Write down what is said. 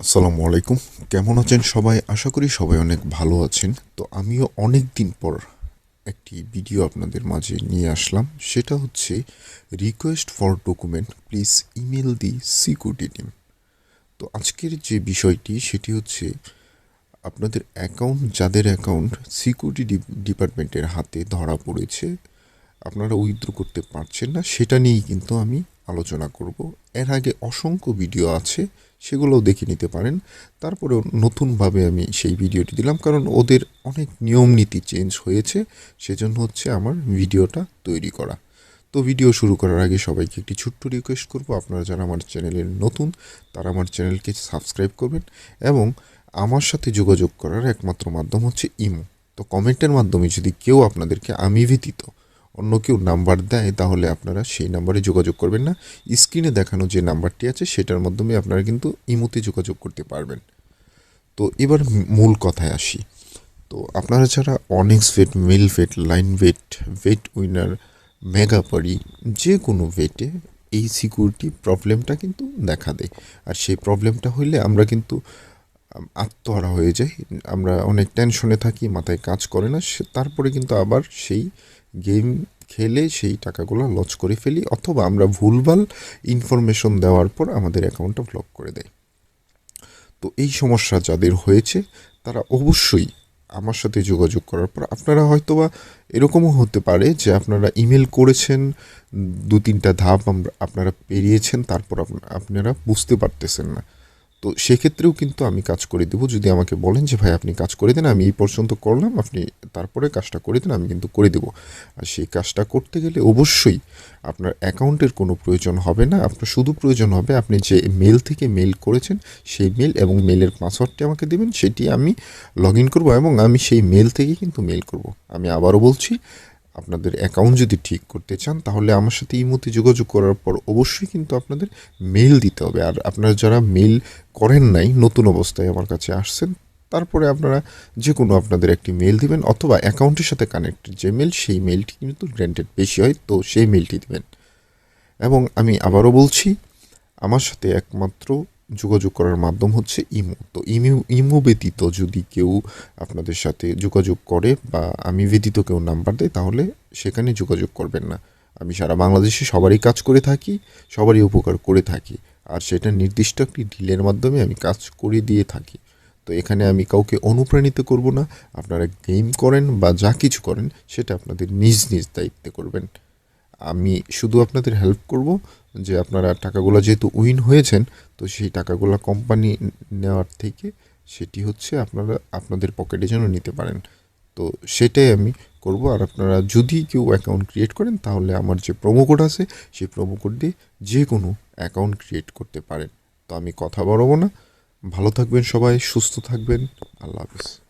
আসসালামু আলাইকুম। কেমন আছেন সবাই? আশা করি সবাই অনেক ভালো আছেন। তো আমিও অনেক দিন পর একটি ভিডিও আপনাদের মাঝে নিয়ে আসলাম। সেটা হচ্ছে request for document please email the security team তো আজকের যে বিষয়টি, সেটি হচ্ছে, আপনাদের অ্যাকাউন্ট যাদের অ্যাকাউন্ট সিকিউরিটি ডিপার্টমেন্টের হাতে ধরা পড়েছে, আপনারা উইথড্র করতে পারছেন না, সেটা নিয়েই কিন্তু আমি আলোচনা করব। এর আগে অসংখ্য ভিডিও আছে, সেগুলোও দেখে নিতে পারেন। তারপরেও নতুনভাবে আমি সেই ভিডিওটি দিলাম, কারণ ওদের অনেক নিয়ম নীতি চেঞ্জ হয়েছে, সেজন্য হচ্ছে আমার ভিডিওটা তৈরি করা। তো ভিডিও শুরু করার আগে সবাইকে একটি ছোট্ট রিকোয়েস্ট করব, আপনারা যারা আমার চ্যানেলের নতুন, তারা আমার চ্যানেলকে সাবস্ক্রাইব করবেন এবং আমার সাথে যোগাযোগ করার একমাত্র মাধ্যম হচ্ছে ইমো। তো কমেন্টের মাধ্যমে যদি কেউ আপনাদেরকে আমি ব্যতীত অন্য কেউ নাম্বার দেয়, তাহলে আপনারা সেই নাম্বারে যোগাযোগ করবেন না। স্ক্রিনে দেখানো যে নাম্বারটি আছে, সেটার মাধ্যমে আপনারা কিন্তু ইমোতে যোগাযোগ করতে পারবেন। তো এবার মূল কথায় আসি। তো আপনারা যারা অনেক্স ভেট মিল ভেট লাইন ভেট ভেট উইনার মেগা পারি যে কোনো ভেটে এই সিকিউরিটি প্রবলেমটা কিন্তু দেখা দেয়। আর সেই প্রবলেমটা হইলে আমরা কিন্তু আত্মহারা হয়ে যাই। আমরা অনেক টেনশনে থাকি, মাথায় কাজ করে না তারপরে কিন্তু আবার সেই গেম খেলে সেই টাকাগুলো লস করে ফেলি অথবা আমরা ভুলভাল ইনফরমেশন দেওয়ার পর আমাদের অ্যাকাউন্টটা ব্লক করে দেয় তো এই সমস্যা যাদের হয়েছে, তারা অবশ্যই আমার সাথে যোগাযোগ করার পর আপনারা হয়তোবা এরকমও হতে পারে যে আপনারা ইমেল করেছেন দু তিনটা ধাপ আপনারা পেরিয়েছেন, তারপর আপনারা বুঝতে পারতেছেন না। তো সেক্ষেত্রেও কিন্তু আমি কাজ করে দেবো। যদি আমাকে বলেন যে, ভাই, আপনি কাজ করে দেন, আমি এই পর্যন্ত করলাম, আপনি তারপরে কাজটা করে দেন, আমি কিন্তু করে দেবো। আর সেই কাজটা করতে গেলে অবশ্যই আপনার অ্যাকাউন্টের কোনো প্রয়োজন হবে না। আপনার শুধু প্রয়োজন হবে আপনি যে মেল থেকে মেল করেছেন, সেই মেল এবং মেলের পাসওয়ার্ডটি আমাকে দেবেন, সেটি আমি লগ ইন করব এবং আমি সেই মেল থেকে কিন্তু মেল করব। আমি আবারও বলছি আপনাদের অ্যাকাউন্ট যদি ঠিক করতে চান, তাহলে আমার সাথে ইমোতে যোগাযোগ করার পর অবশ্যই কিন্তু আপনাদের মেল দিতে হবে। আর আপনারা যারা মেল করেন নাই, নতুন অবস্থায় আমার কাছে আসছেন, তারপরে আপনারা যে কোনো আপনাদের একটি মেল দিবেন অথবা অ্যাকাউন্টের সাথে কানেক্টেড যে মেল সেই মেলটি কিন্তু গ্র্যান্টেড বেশি হয়, তো সেই মেলটি দিবেন। এবং আমি আবারও বলছি, আমার সাথে একমাত্র যোগাযোগ করার মাধ্যম হচ্ছে ইমো। তো ইমো ইমো ব্যতীত যদি কেউ আপনাদের সাথে যোগাযোগ করে বা আমি ব্যতীত কেউ নাম্বার দেয়, তাহলে সেখানে যোগাযোগ করবেন না। আমি সারা বাংলাদেশে সবারই কাজ করে থাকি, সবারই উপকার করে থাকি, আর সেটা নির্দিষ্ট একটি ডিলের মাধ্যমে আমি কাজ করে দিয়ে থাকি। তো এখানে আমি কাউকে অনুপ্রাণিত করব না, আপনারা গেম করেন বা যা কিছু করেন, সেটা আপনাদের নিজ নিজ দায়িত্বে করবেন। আমি শুধু আপনাদের হেল্প করব যে আপনারা টাকাগুলো যেহেতু উইন হয়েছেন, তো সেই টাকাগুলো কোম্পানি নেওয়ার থেকে সেটি হচ্ছে আপনারা আপনাদের পকেটে যেন নিতে পারেন। তো সেটাই আমি করব। আর আপনারা যদি কেউ অ্যাকাউন্ট ক্রিয়েট করেন, তাহলে আমার যে প্রোমো কোড আছে, সেই প্রোমো কোড দিয়ে যে কোনো অ্যাকাউন্ট ক্রিয়েট করতে পারেন। তো আমি কথা বাড়াবো না। ভালো থাকবেন সবাই, সুস্থ থাকবেন। আল্লাহ হাফিজ।